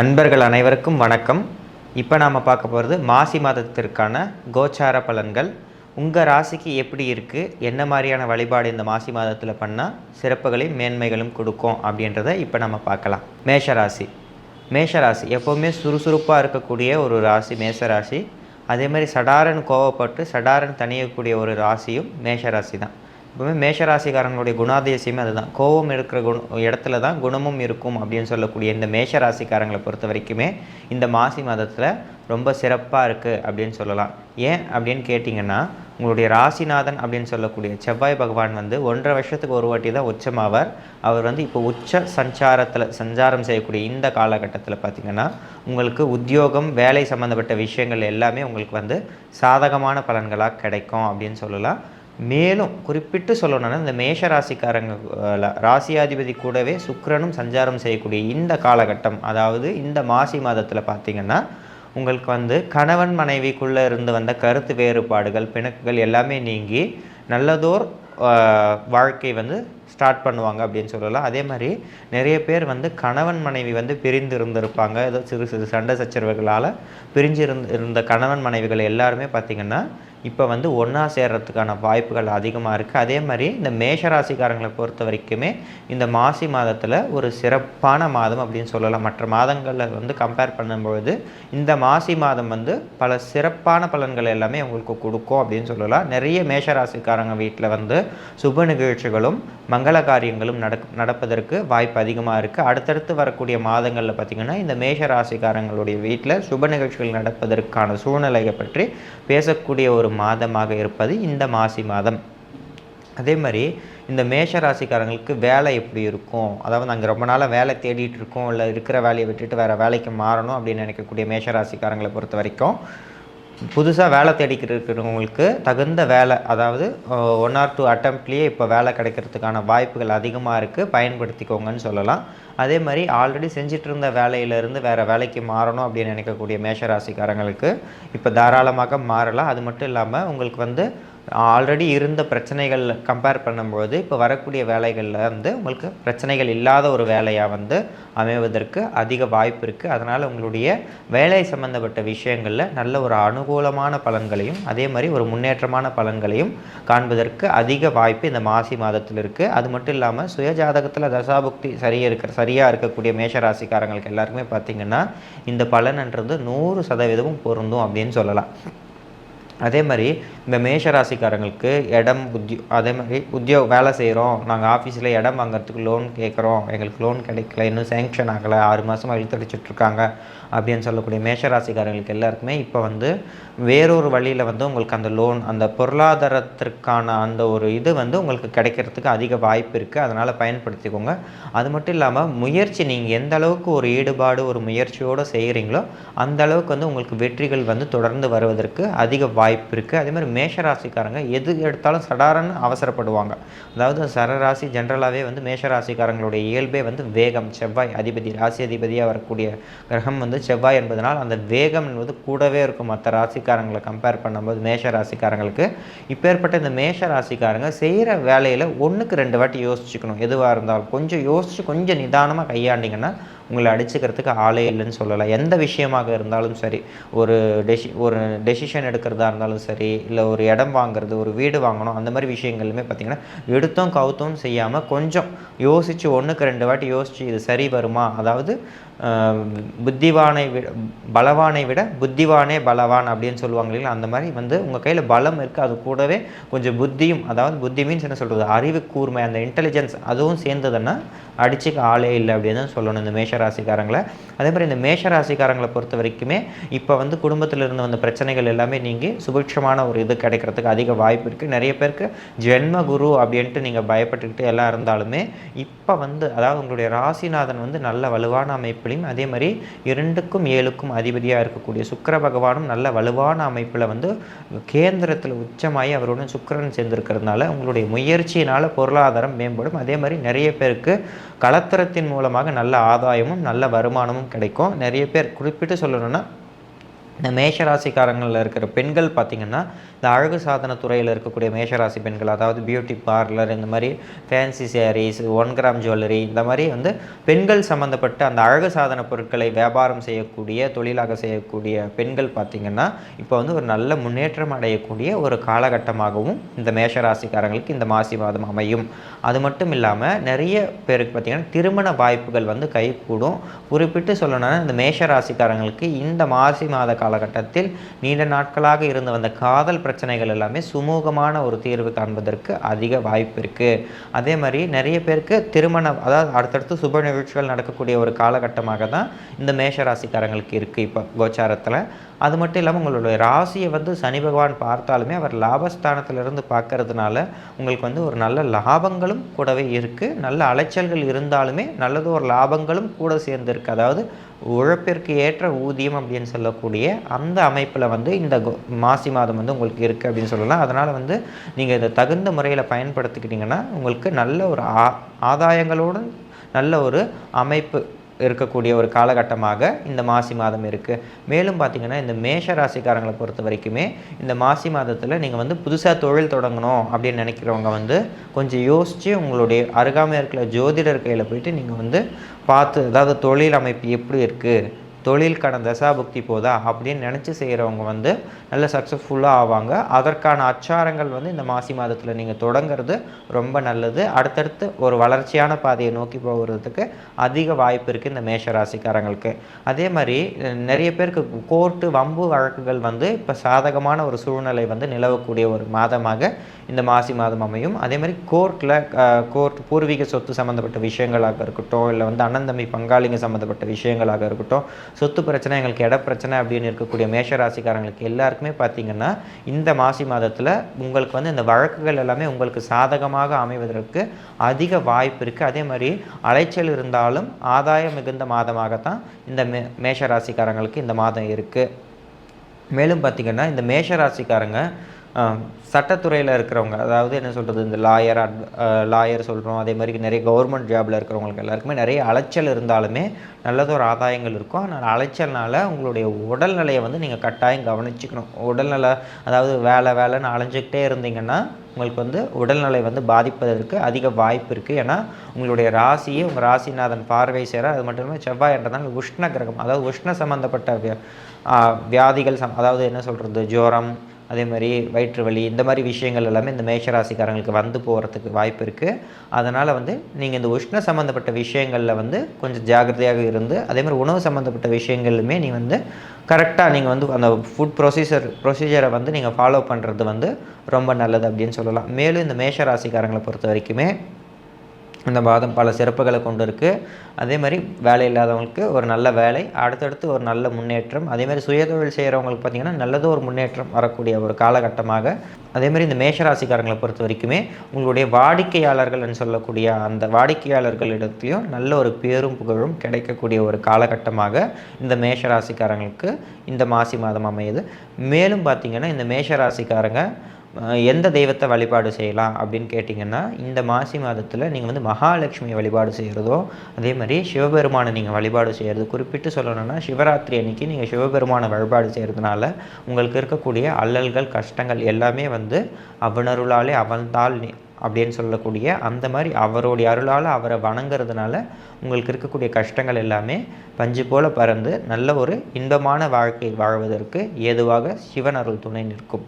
அன்பர்கள் அனைவருக்கும் வணக்கம். இப்போ நாம் பார்க்க போகிறது மாசி மாதத்திற்கான கோச்சார பலன்கள். உங்கள் ராசிக்கு எப்படி இருக்குது என்ன மாதிரியான வழிபாடு இந்த மாசி மாதத்தில் பண்ணால் சிறப்புகளையும் மேன்மைகளும் கொடுக்கும் அப்படின்றத இப்போ நம்ம பார்க்கலாம். மேஷராசி. மேஷராசி எப்போவுமே சுறுசுறுப்பாக இருக்கக்கூடிய ஒரு ராசி மேஷராசி. அதே மாதிரி சடாரன் கோவப்பட்டு சடாரன் தணியக்கூடிய ஒரு ராசியும் மேஷராசி தான். எப்பவுமே மேஷராசிக்காரங்களுடைய குணாதிசயமே அதுதான். கோபம் இருக்கிற குண இடத்துல தான் குணமும் இருக்கும் அப்படின்னு சொல்லக்கூடிய இந்த மேஷராசிக்காரங்களை பொறுத்த வரைக்குமே இந்த மாசி மாதத்தில் ரொம்ப சிறப்பாக இருக்குது அப்படின்னு சொல்லலாம். ஏன் அப்படின்னு கேட்டிங்கன்னா உங்களுடைய ராசிநாதன் அப்படின்னு சொல்லக்கூடிய செவ்வாய் பகவான் வந்து ஒன்றரை வருஷத்துக்கு ஒரு வாட்டி தான் உச்சமாவார். அவர் வந்து இப்போ உச்ச சஞ்சாரத்தில் சஞ்சாரம் செய்யக்கூடிய இந்த காலகட்டத்தில் பார்த்திங்கன்னா உங்களுக்கு உத்தியோகம் வேலை சம்மந்தப்பட்ட விஷயங்கள் எல்லாமே உங்களுக்கு வந்து சாதகமான பலன்களாக கிடைக்கும் அப்படின்னு சொல்லலாம். மேலும் குறிப்பிட்டு சொல்லணும்னா இந்த மேஷ ராசிக்காரங்க ராசியாதிபதி கூடவே சுக்கரனும் சஞ்சாரம் செய்யக்கூடிய இந்த காலகட்டம் அதாவது இந்த மாசி மாதத்தில் பார்த்திங்கன்னா உங்களுக்கு வந்து கணவன் மனைவிக்குள்ளே இருந்து வந்த கருத்து வேறுபாடுகள் பிணக்குகள் எல்லாமே நீங்கி நல்லதோர் வாழ்க்கை வந்து ஸ்டார்ட் பண்ணுவாங்க அப்படின்னு சொல்லலாம். அதே மாதிரி நிறைய பேர் வந்து கணவன் மனைவி வந்து பிரிந்து இருந்திருப்பாங்க. ஏதோ சிறு சிறு சண்டை சச்சரவுகளால் பிரிஞ்சு இருந்த கணவன் மனைவிகள் எல்லாருமே பார்த்திங்கன்னா இப்போ வந்து ஒன்றா சேர்றதுக்கான வாய்ப்புகள் அதிகமாக இருக்குது அதே மாதிரி இந்த மேஷராசிக்காரங்களை பொறுத்த வரைக்குமே இந்த மாசி மாதத்தில் ஒரு சிறப்பான மாதம் அப்படின்னு சொல்லலாம். மற்ற மாதங்களில் வந்து கம்பேர் பண்ணும்பொழுது இந்த மாசி மாதம் வந்து பல சிறப்பான பலன்கள் எல்லாமே உங்களுக்கு கொடுக்கும் அப்படின்னு சொல்லலாம். நிறைய மேஷராசிக்காரங்க வீட்டில் வந்து சுப நிகழ்ச்சிகளும் மங்கள காரியங்களும் நடக் நடப்பதற்கு வாய்ப்பு அதிகமாக இருக்குது அடுத்தடுத்து வரக்கூடிய மாதங்களில் பார்த்திங்கன்னா இந்த மேஷ ராசிக்காரங்களுடைய வீட்டில் சுப நிகழ்ச்சிகள் நடப்பதற்கான சூழ்நிலையை பற்றி பேசக்கூடிய ஒரு மாதமாக இருப்பது இந்த மாசி மாதம். அதே மாதிரி இந்த மேஷ ராசிக்காரங்களுக்கு வேலை எப்படி இருக்கும்? அதாவது நாங்கள் ரொம்ப நாளாக வேலை தேடிட்டு இருக்கோம் இல்லை இருக்கிற வேலையை விட்டுட்டு வேறு வேலைக்கு மாறணும் அப்படின்னு நினைக்கக்கூடிய மேஷ ராசிக்காரங்களை பொறுத்த வரைக்கும் புதுசாக வேலை தேடிக்கிட்டு இருக்கிறவங்களுக்கு தகுந்த வேலை அதாவது ஒன் ஆர் டூ அட்டம்ப்ட்லேயே இப்போ வேலை கிடைக்கிறதுக்கான வாய்ப்புகள் அதிகமாக இருக்குது பயன்படுத்திக்கோங்கன்னு சொல்லலாம். அதே மாதிரி ஆல்ரெடி செஞ்சுட்டு இருந்த வேலையிலேருந்து வேறு வேலைக்கு மாறணும் அப்படின்னு நினைக்கக்கூடிய மேஷராசிக்காரங்களுக்கு இப்போ தாராளமாக மாறலாம். அது மட்டும் இல்லாமல் உங்களுக்கு வந்து ஆல்ரெடி இருந்த பிரச்சனைகள் கம்பேர் பண்ணும்போது இப்போ வரக்கூடிய வேலைகளில் வந்து உங்களுக்கு பிரச்சனைகள் இல்லாத ஒரு வேலையாக வந்து அமைவதற்கு அதிக வாய்ப்பு இருக்குது அதனால் உங்களுடைய வேலை சம்பந்தப்பட்ட விஷயங்களில் நல்ல ஒரு அனுகூலமான பலன்களையும் அதே மாதிரி ஒரு முன்னேற்றமான பலன்களையும் காண்பதற்கு அதிக வாய்ப்பு இந்த மாசி மாதத்தில் இருக்குது அது மட்டும் இல்லாமல் சுயஜாதகத்தில் தசாபுக்தி சரியாக இருக்கிற சரியாக இருக்கக்கூடிய மேஷராசிக்காரங்களுக்கு எல்லாருக்குமே பார்த்திங்கன்னா இந்த பலன்ன்றது நூறு சதவீதமும் பொருந்தும் அப்படின்னு சொல்லலாம். அதே மாதிரி இந்த மேஷ ராசிக்காரங்களுக்கு இடம் உத்தியோ அதே மாதிரி உத்தியோக வேலை செய்கிறோம் நாங்கள் ஆஃபீஸில் இடம் வாங்குறதுக்கு லோன் கேட்குறோம் எங்களுக்கு லோன் கிடைக்கல. இன்னும் சேங்ஷன் ஆகலை. ஆறு மாதமாக இழுத்தடிச்சிட்ருக்காங்க அப்படின்னு சொல்லக்கூடிய மேஷ ராசிக்காரங்களுக்கு எல்லாருக்குமே இப்போ வந்து வேறொரு வழியில் வந்து உங்களுக்கு அந்த லோன் அந்த பொருளாதாரத்திற்கான அந்த ஒரு இது வந்து உங்களுக்கு கிடைக்கிறதுக்கு அதிக வாய்ப்பு இருக்குது அதனால் பயன்படுத்திக்கோங்க. அது மட்டும் இல்லாமல் முயற்சி நீங்கள் எந்த அளவுக்கு ஒரு ஈடுபாடு ஒரு முயற்சியோடு செய்கிறீங்களோ அந்த அளவுக்கு வந்து உங்களுக்கு வெற்றிகள் வந்து தொடர்ந்து வருவதற்கு அதிக வாய்ப்பு வாய்ப்பு இருக்குது அதே மாதிரி மேஷராசிக்காரங்க எது எடுத்தாலும் சடாரன்னு அவசரப்படுவாங்க. அதாவது சரராசி ஜென்ரலாகவே வந்து மேஷராசிக்காரங்களுடைய இயல்பே வந்து வேகம் செவ்வாய் அதிபதி ராசி அதிபதியாக வரக்கூடிய கிரகம் வந்து செவ்வாய் என்பதனால் அந்த வேகம் என்பது கூடவே இருக்கும். மற்ற ராசிக்காரங்களை கம்பேர் பண்ணும்போது மேஷ ராசிக்காரங்களுக்கு இப்பேற்பட்ட இந்த மேஷ ராசிக்காரங்க செய்கிற வேலையில் ஒன்றுக்கு ரெண்டு வாட்டி யோசிச்சுக்கணும். எதுவாக இருந்தாலும் கொஞ்சம் யோசித்து கொஞ்சம் நிதானமாக கையாண்டிங்கன்னா உங்களை அடிச்சுக்கிறதுக்கு ஆளே இல்லைன்னு சொல்லலாம். எந்த விஷயமாக இருந்தாலும் சரி ஒரு டெசி ஒரு டெசிஷன் எடுக்கிறதா இருந்தாலும் சரி இல்லை ஒரு இடம் வாங்குறது ஒரு வீடு வாங்கணும் அந்த மாதிரி விஷயங்களுமே பார்த்திங்கன்னா எடுத்தோம் கவுத்தோம் செய்யாமல் கொஞ்சம் யோசித்து ஒன்றுக்கு ரெண்டு வாட்டி யோசித்து இது சரி வருமா? அதாவது புத்திவானை விட பலவானை விட புத்திவானே பலவான் அப்படின்னு சொல்லுவாங்க இல்லைங்களா? அந்த மாதிரி வந்து உங்கள் கையில் பலம் இருக்குது அது கூடவே கொஞ்சம் புத்தியும் அதாவது புத்தி மீன்ஸ் என்ன சொல்கிறது அறிவு கூர்மை அந்த இன்டெலிஜென்ஸ் அதுவும் சேர்ந்ததுன்னா அடிச்சுக்க ஆளே இல்லை அப்படின்னு தான் சொல்லணும் இந்த மேஷராசிக்காரங்களை. அதே மாதிரி இந்த மேஷ ராசிக்காரங்களை பொறுத்த வரைக்குமே இப்போ வந்து குடும்பத்தில் இருந்து வந்த பிரச்சனைகள் எல்லாமே நீங்கள் சுபிக்ஷமான ஒரு இது கிடைக்கிறதுக்கு அதிக வாய்ப்பு இருக்குது நிறைய பேருக்கு ஜென்ம குரு அப்படின்ட்டு நீங்கள் பயப்பட்டுக்கிட்டு எல்லாம் இருந்தாலுமே இப்போ வந்து அதாவது உங்களுடைய ராசிநாதன் வந்து நல்ல வலுவான அமைப்பு அமைப்பிலையும் அதே மாதிரி இரண்டுக்கும் ஏழுக்கும் அதிபதியாக இருக்கக்கூடிய சுக்கிர பகவானும் நல்ல வலுவான அமைப்பில் வந்து கேந்திரத்தில் உச்சமாகி அவருடன் சுக்கிரன் சேர்ந்திருக்கிறதுனால உங்களுடைய முயற்சியினால் பொருளாதாரம் மேம்படும். அதே மாதிரி நிறைய பேருக்கு கலத்திரத்தின் மூலமாக நல்ல ஆதாயமும் நல்ல வருமானமும் கிடைக்கும். நிறைய பேர் குறிப்பிட்டு சொல்லணும்னா இந்த மேஷராசிக்காரங்களில் இருக்கிற பெண்கள் பார்த்திங்கன்னா இந்த அழகு சாதன துறையில் இருக்கக்கூடிய மேஷராசி பெண்கள் அதாவது பியூட்டி பார்லர் இந்த மாதிரி fancy sarees one gram jewellery இந்த மாதிரி வந்து பெண்கள் சம்மந்தப்பட்ட அந்த அழகு சாதன பொருட்களை வியாபாரம் செய்யக்கூடிய தொழிலாக செய்யக்கூடிய பெண்கள் பார்த்திங்கன்னா இப்போ வந்து ஒரு நல்ல முன்னேற்றம் அடையக்கூடிய ஒரு காலகட்டமாகவும் இந்த மேஷராசிக்காரங்களுக்கு இந்த மாசி மாதம் அமையும். அது மட்டும் இல்லாமல் நிறைய பேருக்கு பார்த்திங்கன்னா திருமண வாய்ப்புகள் வந்து கைகூடும். குறிப்பிட்டு சொல்லணும்னா இந்த மேஷராசிக்காரங்களுக்கு இந்த மாசி மாத காலகட்டத்தில் நீண்ட நாட்களாக இருந்து வந்த காதல் பிரச்சனைகள் எல்லாமே சுமூகமான ஒரு தீர்வு காண்பதற்கு அதிக வாய்ப்பு இருக்குது அதே மாதிரி நிறைய பேருக்கு திருமணம் அதாவது அடுத்தடுத்து சுப நிகழ்ச்சிகள் நடக்கக்கூடிய ஒரு காலகட்டமாக தான் இந்த மேஷ ராசிக்காரங்களுக்கு இருக்குது இப்போ கோச்சாரத்தில். அது மட்டும் இல்லாமல் உங்களுடைய ராசியை வந்து சனி பகவான் பார்த்தாலுமே அவர் லாபஸ்தானத்திலிருந்து பார்க்கறதுனால உங்களுக்கு வந்து ஒரு நல்ல லாபங்களும் கூடவே இருக்குது நல்ல அலைச்சல்கள் இருந்தாலுமே நல்லது ஒரு லாபங்களும் கூட சேர்ந்துருக்கு. அதாவது உழைப்பிற்கு ஏற்ற ஊதியம் அப்படின்னு சொல்லக்கூடிய அந்த அமைப்பில் வந்து இந்த மாசி மாதம் வந்து உங்களுக்கு இருக்குது அப்படின்னு சொல்லலாம். அதனால் வந்து நீங்கள் இதை தகுந்த முறையில் பயன்படுத்திக்கிட்டிங்கன்னா உங்களுக்கு நல்ல ஒரு ஆ ஆதாயங்களோடு நல்ல ஒரு அமைப்பு இருக்கக்கூடிய ஒரு காலகட்டமாக இந்த மாசி மாதம் இருக்குது மேலும் பார்த்திங்கன்னா இந்த மேஷ ராசிக்காரங்களை பொறுத்த வரைக்குமே இந்த மாசி மாதத்தில் நீங்கள் வந்து புதுசாக தொழில் தொடங்கணும் அப்படின்னு நினைக்கிறவங்க வந்து கொஞ்சம் யோசித்து உங்களுடைய அருகாமையில் இருக்கிற ஜோதிடர் கையில் போயிட்டு நீங்கள் வந்து பார்த்து அதாவது தொழில் அமைப்பு எப்படி இருக்குது தொழிலுக்கான தசாபுக்தி போதா அப்படின்னு நினச்சி செய்கிறவங்க வந்து நல்ல சக்ஸஸ்ஃபுல்லாக ஆவாங்க. அதற்கான அச்சாரங்கள் வந்து இந்த மாசி மாதத்தில் நீங்கள் தொடங்கிறது ரொம்ப நல்லது. அடுத்தடுத்து ஒரு வளர்ச்சியான பாதையை நோக்கி போகிறதுக்கு அதிக வாய்ப்பு இருக்குது இந்த மேஷ ராசிக்காரங்களுக்கு அதே மாதிரி நிறைய பேருக்கு கோர்ட்டு வம்பு வழக்குகள் வந்து இப்போ சாதகமான ஒரு சூழ்நிலை வந்து நிலவக்கூடிய ஒரு மாதமாக இந்த மாசி மாதம் அமையும். அதே மாதிரி கோர்ட்டில் கோர்ட் பூர்வீக சொத்து சம்மந்தப்பட்ட விஷயங்களாக இருக்கட்டும் இல்லை வந்து அண்ணந்தம்பி பங்காளிங்க சம்மந்தப்பட்ட விஷயங்களாக இருக்கட்டும் சொத்து பிரச்சனை எங்களுக்கு இட பிரச்சனை அப்படின்னு இருக்கக்கூடிய மேஷராசிக்காரங்களுக்கு எல்லாருக்குமே பார்த்தீங்கன்னா இந்த மாசி மாதத்தில் உங்களுக்கு வந்து இந்த வழக்குகள் எல்லாமே உங்களுக்கு சாதகமாக அமைவதற்கு அதிக வாய்ப்பு இருக்குது அதே மாதிரி அலைச்சல் இருந்தாலும் ஆதாயம் மிகுந்த மாதமாகத்தான் இந்த மே மேஷராசிக்காரங்களுக்கு இந்த மாதம் இருக்குது மேலும் பார்த்திங்கன்னா இந்த மேஷராசிக்காரங்க சட்டத்துறையில் இருக்கிறவங்க அதாவது என்ன சொல்கிறது இந்த லாயர் அட் லாயர் சொல்கிறோம் அதே மாதிரி நிறைய கவர்மெண்ட் ஜாபில் இருக்கிறவங்களுக்கு எல்லாருக்குமே நிறைய அலைச்சல் இருந்தாலுமே நல்லதொரு ஆதாயங்கள் இருக்கும். ஆனால் அலைச்சல்னால உங்களுடைய உடல்நிலையை வந்து நீங்கள் கட்டாயம் கவனிச்சுக்கணும். உடல்நல அதாவது வேலை வேலைன்னு அலைஞ்சிக்கிட்டே இருந்தீங்கன்னா உங்களுக்கு வந்து உடல்நிலை வந்து பாதிப்பதற்கு அதிக வாய்ப்பு இருக்குது ஏன்னா உங்களுடைய ராசியை உங்கள் ராசிநாதன் பார்வை சேர அது மட்டும் இல்லாமல் செவ்வாய் என்றதால் உஷ்ண கிரகம். அதாவது உஷ்ண சம்மந்தப்பட்ட வியாதிகள் சம் அதாவது என்ன சொல்கிறது ஜோரம் அதே மாதிரி வயிற்று வலி இந்த மாதிரி விஷயங்கள் எல்லாமே இந்த மேஷராசிக்காரங்களுக்கு வந்து போகிறதுக்கு வாய்ப்பு இருக்குது அதனால் வந்து நீங்கள் இந்த உஷ்ண சம்மந்தப்பட்ட விஷயங்களில் வந்து கொஞ்சம் ஜாகிரதையாக இருந்து அதே மாதிரி உணவு சம்மந்தப்பட்ட விஷயங்களுமே நீ வந்து கரெக்டாக நீங்கள் வந்து அந்த ஃபுட் ப்ரொசீஜர் ப்ரொசீஜரை வந்து நீங்கள் ஃபாலோ பண்ணுறது வந்து ரொம்ப நல்லது அப்படின்னு சொல்லலாம். மேலும் இந்த மேஷராசிக்காரங்களை பொறுத்த வரைக்குமே இந்த மாதம் பல சிறப்புகளை கொண்டு இருக்குது அதே மாதிரி வேலை இல்லாதவங்களுக்கு ஒரு நல்ல வேலை அடுத்தடுத்து ஒரு நல்ல முன்னேற்றம். அதே மாதிரி சுயதொழில் செய்கிறவங்களுக்கு பார்த்திங்கன்னா நல்லது ஒரு முன்னேற்றம் வரக்கூடிய ஒரு காலகட்டமாக. அதே மாதிரி இந்த மேஷராசிக்காரங்களை பொறுத்த வரைக்குமே உங்களுடைய வாடிக்கையாளர்கள்னு சொல்லக்கூடிய அந்த வாடிக்கையாளர்களிடத்துலையும் நல்ல ஒரு பேரும் புகழும் கிடைக்கக்கூடிய ஒரு காலகட்டமாக இந்த மேஷராசிக்காரங்களுக்கு இந்த மாசி மாதம் அமையுது. மேலும் பார்த்திங்கன்னா இந்த மேஷராசிக்காரங்க எந்த தெய்வத்தை வழிபாடு செய்யலாம் அப்படின்னு கேட்டிங்கன்னா இந்த மாசி மாதத்தில் நீங்கள் வந்து மகாலட்சுமியை வழிபாடு செய்கிறதோ அதே மாதிரி சிவபெருமானை நீங்கள் வழிபாடு செய்கிறது குறிப்பிட்டு சொல்லணும்னா சிவராத்திரி அன்னைக்கு நீங்கள் சிவபெருமானை வழிபாடு செய்கிறதுனால உங்களுக்கு இருக்கக்கூடிய அல்லல்கள் கஷ்டங்கள் எல்லாமே வந்து அவனருளாலே அவன்தால் அப்படின்னு சொல்லக்கூடிய அந்த மாதிரி அவருடைய அருளால் அவரை வணங்குறதுனால உங்களுக்கு இருக்கக்கூடிய கஷ்டங்கள் எல்லாமே பஞ்சு போல பறந்து நல்ல ஒரு இன்பமான வாழ்க்கை வாழ்வதற்கு ஏதுவாக சிவன் அருள் துணை நிற்கும்.